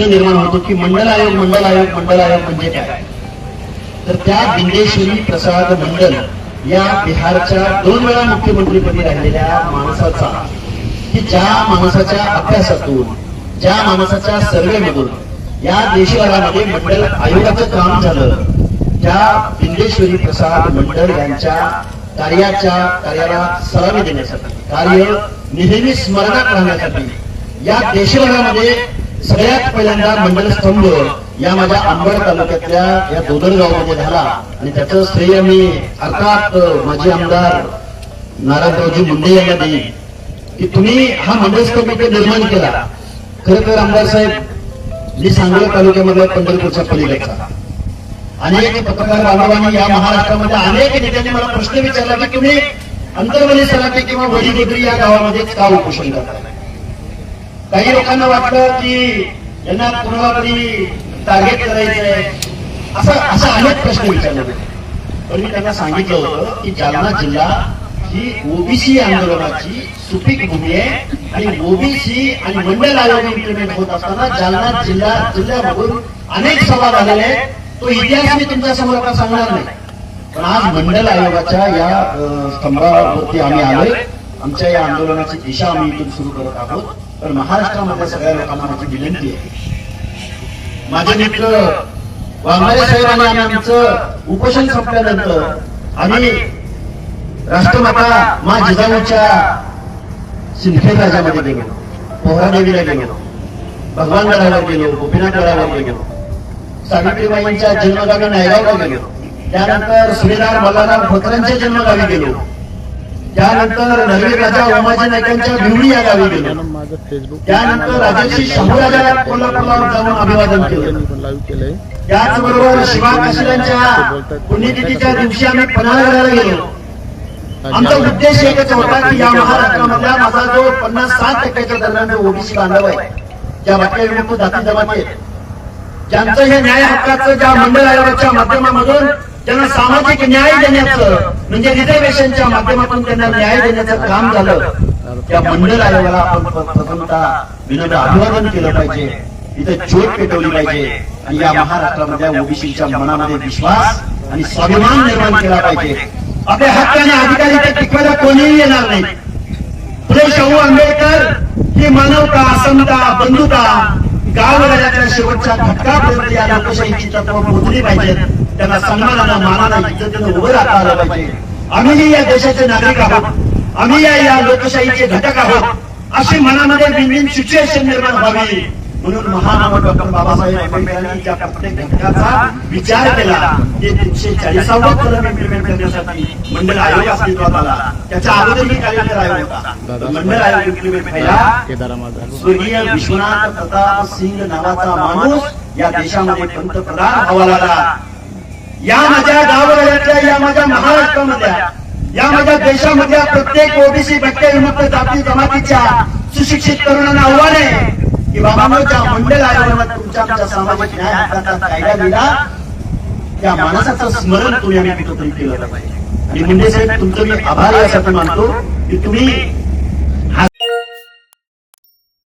प्रश्न निर्माण होतो की मंडल आयोग मंडल आयोग मंडल आयोग म्हणजे काय? तर त्या बिंदेश्वरी प्रसाद मंडल या बिहारच्या दोन वेळा मुख्यमंत्रीपदी राहिलेल्या माणसाचा की ज्या माणसाच्या अभ्यासातून ज्या माणसाच्या सर्वेमधून या देशभरामध्ये मंडल आयोगाचं काम झालं त्या बिंदेश्वरी प्रसाद मंडल यांच्या कार्याच्या कार्याला सलामी देण्यासाठी कार्य नेहमी स्मरणात राहण्यासाठी या देशभरामध्ये सगळ्यात पहिल्यांदा मंडल स्तंभ या माझ्या अंबड तालुक्यातल्या या दोदरगावमध्ये झाला. आणि त्याचं श्रेय मी अर्थात माजी आमदार नारायणरावजी मुंडे यांना देईन. की तुम्ही हा मंडल स्तंभ इथे निर्माण केला. खर तर आमदार साहेब मी सांगली तालुक्यामधल्या पंढरपूरचा पलीकडचा. अनेक पत्रकार बांधवांनी या महाराष्ट्रामध्ये अनेक नेत्यांनी मला प्रश्न विचारला की तुम्ही अंतर्वली सराटी किंवा वडीगोत्री या गावामध्येच का उपोषण करताय? काही लोकांना वाटलं की यांना कुणाला तरी टार्गेट करायचंय. असं असं अनेक प्रश्न विचारले. होते पण मी त्यांना सांगितलं होतं की जालना जिल्हा ही ओबीसी आंदोलनाची सुपीक भूमी आहे आणि ओबीसी आणि मंडल आयोग इम्प्लिमेंट होत असताना जालना जिल्हा जिल्ह्यामधून अनेक सभा झालेले आहेत. तो इतिहास मी तुमच्यासमोर आता सांगणार नाही. पण आज मंडल आयोगाच्या या स्तंभावरती आम्ही आलोय. आमच्या या आंदोलनाची दिशा आम्ही इथून सुरू करत आहोत. तर महाराष्ट्रामध्ये सगळ्या लोकांना माझी विनंती आहे. माझे मित्र वाघमारे साहेबांनी आम्ही आमचं उपोषण संपल्यानंतर आम्ही राष्ट्रमाता मा जिजाऊच्या सिंदखेड राजामध्ये गेलो. पोहरादेवीला गेलो. भगवान गडावर गेलो गोपीनाथ गडावर गेलो. सावित्रीबाईंच्या जन्मगावी नायगावला गेलो. त्यानंतर सुभेदार मल्हारराव खोतरांच्या जन्मगावी गेलो. त्यानंतर नरवीर राजा उमाजी नायकांच्या भिवडी या गावी गेलो. त्यानंतर राजर्षी शंभूराजाला कोल्हापूरला जाऊन अभिवादन केलं. त्याचबरोबर शिवा काशीरांच्या पुण्यतिथीच्या दिवशी आम्ही पन्हाळगडाला गेलो. आमचा उद्देश एकच होता की या महाराष्ट्रामधला माझा जो पन्नास सात टक्क्याच्या दरम्यान ओबीसी बांधव आहे ज्या वाक्य विमुक्त जाती जमाती आहेत ज्यांचं हे न्याय हक्काचं ज्या मंडळ आयोगाच्या माध्यमामधून त्यांना सामाजिक न्याय देण्याचं म्हणजे रिझर्वेशनच्या माध्यमातून त्यांना न्याय देण्याचं काम झालं. त्या मंडळ आयोगाला आपण प- प्रथमतः विनम्र अभिवादन केलं पाहिजे. इथं ज्योत पेटवली पाहिजे. आणि या महाराष्ट्रामध्ये ओबीसीच्या मनामध्ये विश्वास आणि स्वाभिमान निर्माण केला पाहिजे. आपल्या हक्काने अधिकारी अधिकार टिकवायला कोणीही येणार नाही. फुले शाहू आंबेडकर ही मानवता असमता बंधुता गावगाड्यातल्या शेवटच्या घटकापर्यंत या लोकशाहीची तत्व पोहोचली पाहिजेत. त्यांना सन्मानानं मानानं इज्जतीनं उभं राहता आलं पाहिजे. आम्हीही या देशाचे नागरिक आहोत. आम्ही या या लोकशाहीचे घटक आहोत. अशी मनामध्ये विन विन सिच्युएशन निर्माण व्हावी म्हणून महामानव डॉक्टर बाबासाहेब आंबेडकरांनी ज्या प्रत्येक घटकाचा विचार केला ते तीनशे चाळीसावं कलम इम्प्लिमेंट करण्यासाठी मंडळ आयोग अस्तित्वात आला. त्याच्या अगोदरही कार्यकर आयोग होता. मंडळ आयोग इम्प्लिमेंट माझा स्वर्गीय विश्वनाथ प्रताप सिंग नावाचा माणूस या देशामध्ये पंतप्रधान व्हावा लागला. या माझ्या गावगाड्यातल्या या माझ्या महाराष्ट्रामधल्या या माझ्या देशामधल्या प्रत्येक ओबीसी भटक्या विमुक्त जाती जमातीच्या सुशिक्षित तरुणांना आव्हान आहे की बाबा ज्या मंडळ आयोगाने तुमच्या आमच्या सामाजिक न्याय हक्काचा कायदा दिला त्या माणसाचं स्मरण तुम्ही आम्ही कुठंतरी केलं पाहिजे. आणि मुंडे साहेब तुमचं मी आभारी यासाठी मानतो की तुम्ही